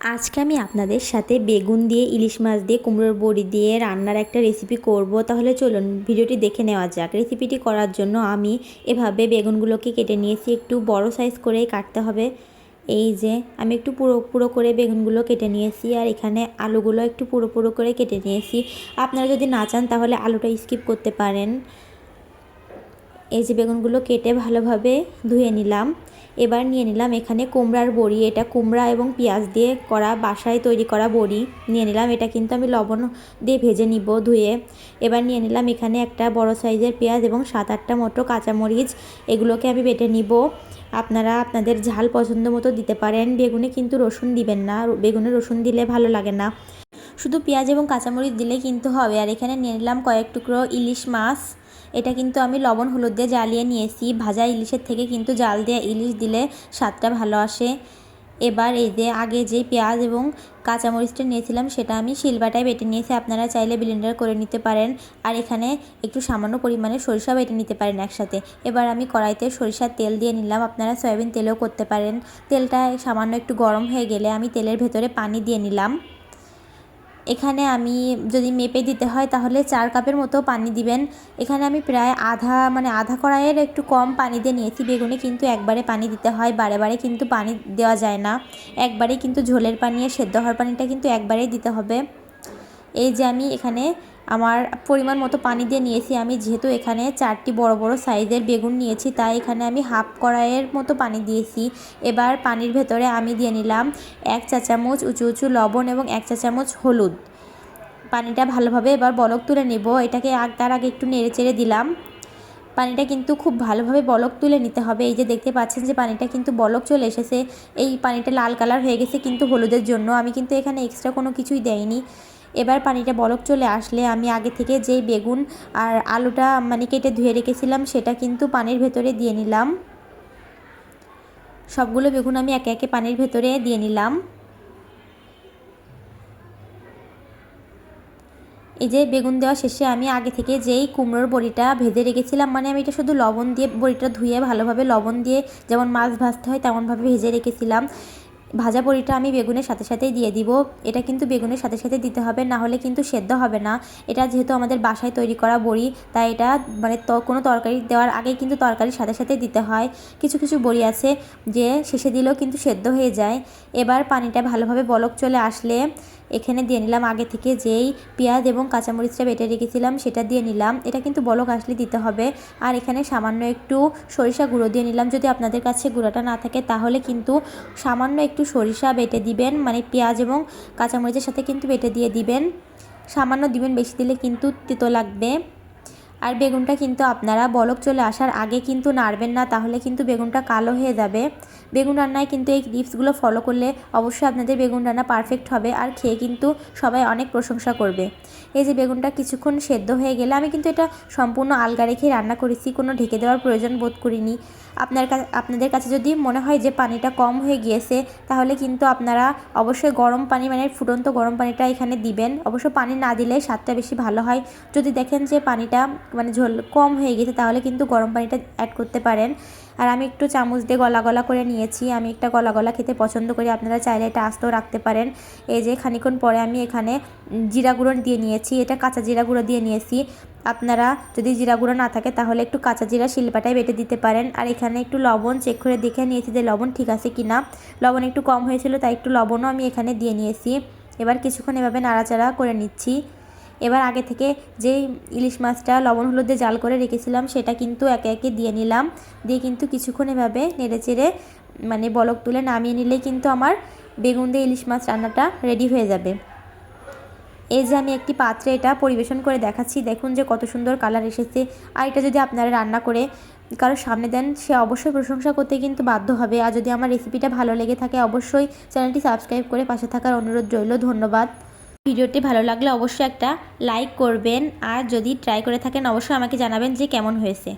আজকে আমি আপনাদের সাথে বেগুন দিয়ে, ইলিশ মাছ দিয়ে, কুমড়োর বড়ি দিয়ে রান্নার একটা রেসিপি করব। তাহলে চলুন ভিডিওটি দেখে নেওয়া যাক। রেসিপিটি করার জন্য আমি এভাবে বেগুনগুলোকে কেটে নিয়েছি। একটু বড় সাইজ করেই কাটতে হবে। এই যে, আমি একটু পুরো পুরো করে বেগুনগুলো কেটে নিয়েছি আর এখানে আলুগুলো একটু পুরো পুরো করে কেটে নিয়েছি। আপনারা যদি না চান তাহলে আলুটা স্কিপ করতে পারেন। এই যে বেগুনগুলো কেটে ভালোভাবে ধুয়ে নিলাম। এবার নিয়ে নিলাম এখানে কুমড়ার বড়ি। এটা কুমড়া এবং পেঁয়াজ দিয়ে করা, বাসায় তৈরি করা বড়ি। নিয়ে নিলাম, এটা কিন্তু আমি লবণ দিয়ে ভেজে নিব ধুয়ে। এবার নিয়ে নিলাম এখানে একটা বড় সাইজের পেঁয়াজ এবং সাত আটটা মতো কাঁচামরিচ। এগুলোকে আমি বেটে নিব। আপনারা আপনাদের ঝাল পছন্দ মতো দিতে পারেন। বেগুনে কিন্তু রসুন দিবেন না। বেগুনে রসুন দিলে ভালো লাগে না। শুধু পেঁয়াজ এবং কাঁচামরিচ দিলে কিন্তু হবে। আর এখানে নিয়ে নিলাম কয়েক টুকরো ইলিশ মাছ। এটা কিন্তু আমি লবণ, হলুদ দিয়ে জ্বালিয়ে নিয়েছি। ভাজা ইলিশের থেকে কিন্তু জাল দিয়ে ইলিশ দিলে স্বাদটা ভালো আসে। এবার এই যে আগে যে পেঁয়াজ এবং কাঁচামরিচটা নিয়েছিলাম, সেটা আমি শিলবাটায় বেটে নিয়েছি। আপনারা চাইলে ব্লেন্ডার করে নিতে পারেন। আর এখানে একটু সামান্য পরিমাণে সরিষা বেটে নিতে পারেন একসাথে। এবার আমি কড়াইতে সরিষার তেল দিয়ে নিলাম। আপনারা সয়াবিন তেলেও করতে পারেন। তেলটা সামান্য একটু গরম হয়ে গেলে আমি তেলের ভেতরে পানি দিয়ে নিলাম। এখানে আমি যদি মেপে দিতে হয় তাহলে চার কাপের মতো পানি দিবেন। এখানে আমি প্রায় আধা মানে আধা কড়াইয়ের একটু কম পানি দিয়ে নিয়েছি বেগুনে, কিন্তু একবারে পানি দিতে হয় বারেবারে বারে কিন্তু পানি দেওয়া যায় না। একবারে কিন্তু ঝোলের পানি আর সেদ্ধ হওয়ার পানিটা কিন্তু একবারেই দিতে হবে। এই যে আমি এখানে আমার পরিমাণ মতো পানি দিয়ে নিয়েছি। আমি যেহেতু এখানে চারটি বড় বড় সাইজের বেগুন নিয়েছি, তাই এখানে আমি হাফ কড়াইয়ের মতো পানি দিয়েছি। এবার পানির ভেতরে আমি দিয়ে নিলাম এক চা চামচ উঁচু উঁচু লবণ এবং এক চা চামচ হলুদ। পানিটা ভালোভাবে এবার বলক তুলে নেব। এটাকে আগ তার আগে একটু নেড়ে চেড়ে দিলাম। পানিটা কিন্তু খুব ভালোভাবে বলক তুলে নিতে হবে। এই যে দেখতে পাচ্ছেন যে পানিটা কিন্তু বলক চলে এসেছে। এই পানিটা লাল কালার হয়ে গেছে কিন্তু হলুদের জন্য। আমি কিন্তু এখানে এক্সট্রা কোনো কিছুই দেয়নি এবার পানিটা বলক চলে আসলে আমি আগে থেকে যেই বেগুন আর আলুটা মানে কেটে ধুয়ে রেখেছিলাম সেটা কিন্তু পানির ভেতরে দিয়ে নিলাম। সবগুলো বেগুন আমি একে একে পানির ভেতরে দিয়ে নিলাম। এই যে বেগুন দেওয়া শেষে আমি আগে থেকে যেই কুমড়োর বড়িটা ভেজে রেখেছিলাম মানে আমি এটা শুধু লবণ দিয়ে বড়িটা ধুয়ে ভালোভাবে লবণ দিয়ে যেমন মাছ ভাজতে হয় তেমনভাবে ভেজে রেখেছিলাম। ভাজা বড়িটা আমি বেগুনের সাথে সাথেই দিয়ে দিব। এটা কিন্তু বেগুনের সাথে সাথে দিতে হবে, না হলে কিন্তু সেদ্ধ হবে না। এটা যেহেতু আমাদের বাসায় তৈরি করা বড়ি, তাই এটা মানে কোনো তরকারি দেওয়ার আগে কিন্তু তরকারির সাথে সাথে দিতে হয়। কিছু কিছু বড়ি আছে যে শেষে দিলেও কিন্তু সেদ্ধ হয়ে যায়। এবার পানিটা ভালোভাবে বলক চলে আসলে এখানে দিয়ে নিলাম আগে থেকে যেই পেঁয়াজ এবং কাঁচামরিচটা বেটে রেখেছিলাম সেটা দিয়ে নিলাম। এটা কিন্তু বলক আসলে দিতে হবে। আর এখানে সামান্য একটু সরিষা গুঁড়ো দিয়ে নিলাম। যদি আপনাদের কাছে গুঁড়োটা না থাকে তাহলে কিন্তু সামান্য একটু সরিষা বেটে দিবেন মানে পেঁয়াজ এবং কাঁচামরিচের সাথে কিন্তু বেটে দিয়ে দিবেন। সামান্য দিবেন, বেশি দিলে কিন্তু তেতো লাগবে। আর বেগুনটা কিন্তু আপনারা বলক চলে আসার আগে কিন্তু নাড়বেন না, তাহলে কিন্তু বেগুনটা কালো হয়ে যাবে। বেগুন রান্নায় কিন্তু এই টিপসগুলো ফলো করলে অবশ্যই আপনাদের বেগুন রান্না পারফেক্ট হবে। আর খেয়ে কিন্তু সবাই অনেক প্রশংসা করবে। এই যে বেগুনটা কিছুক্ষণ সেদ্ধ হয়ে গেলে আমি কিন্তু এটা সম্পূর্ণ আলগা রেখেই রান্না করেছি, কোনো ঢেকে দেওয়ার প্রয়োজন বোধ করিনি। আপনার আপনাদের কাছে যদি মনে হয় যে পানিটা কম হয়ে গিয়েছে, তাহলে কিন্তু আপনারা অবশ্যই গরম পানি মানে ফুটন্ত গরম পানিটা এখানে দিবেন। অবশ্য পানি না দিলে স্বাদটা বেশি ভালো হয়। যদি দেখেন যে পানিটা মানে ঝোল কম হয়ে গেছে, তাহলে কিন্তু গরম পানিটা অ্যাড করতে পারেন। আর আমি একটু চামচ দিয়ে গলা গলা করে নিয়েছি। আমি একটা গলা গলা খেতে পছন্দ করি। আপনারা চাইলে এটা আস্তেও রাখতে পারেন। এই যে খানিক্ষণ পরে আমি এখানে জিরা গুঁড়ো দিয়ে নিয়েছি। এটা কাঁচা জিরা গুঁড়ো দিয়ে নিয়েছি। আপনারা যদি জিরা গুঁড়ো না থাকে, তাহলে একটু কাঁচা জিরা শিলপাটায় বেটে দিতে পারেন। আর এখানে একটু লবণ চেক করে দেখে নিয়েছি যে লবণ ঠিক আছে কি না লবণ একটু কম হয়েছিল, তাই একটু লবণও আমি এখানে দিয়ে নিয়েছি। এবার কিছুক্ষণ এভাবে নাড়াচাড়া করে নিচ্ছি। এবার আগে থেকে যে ইলিশ মাছটা লবণ হলুদে জাল করে রেখেছিলাম, সেটা কিন্তু একে একে দিয়ে নিলাম। দিয়ে কিন্তু কিছুক্ষণ এভাবে নেড়ে চেড়ে মানে বলক তুলে নামিয়ে নিলেই কিন্তু আমার বেগুন দিয়ে ইলিশ মাছ রান্নাটা রেডি হয়ে যাবে। এই যে আমি একটি পাত্রে এটা পরিবেশন করে দেখাচ্ছি, দেখুন যে কত সুন্দর কালার এসেছে। আর এটা যদি আপনারা রান্না করে কারোর সামনে দেন, সে অবশ্যই প্রশংসা করতে কিন্তু বাধ্য হবে। আর যদি আমার রেসিপিটা ভালো লেগে থাকে, অবশ্যই চ্যানেলটি সাবস্ক্রাইব করে পাশে থাকার অনুরোধ রইল। ধন্যবাদ। ভিডিওটি ভালো লাগলে অবশ্যই একটা লাইক করবেন। আর যদি ট্রাই করে থাকেন, অবশ্যই আমাকে জানাবেন যে কেমন হয়েছে।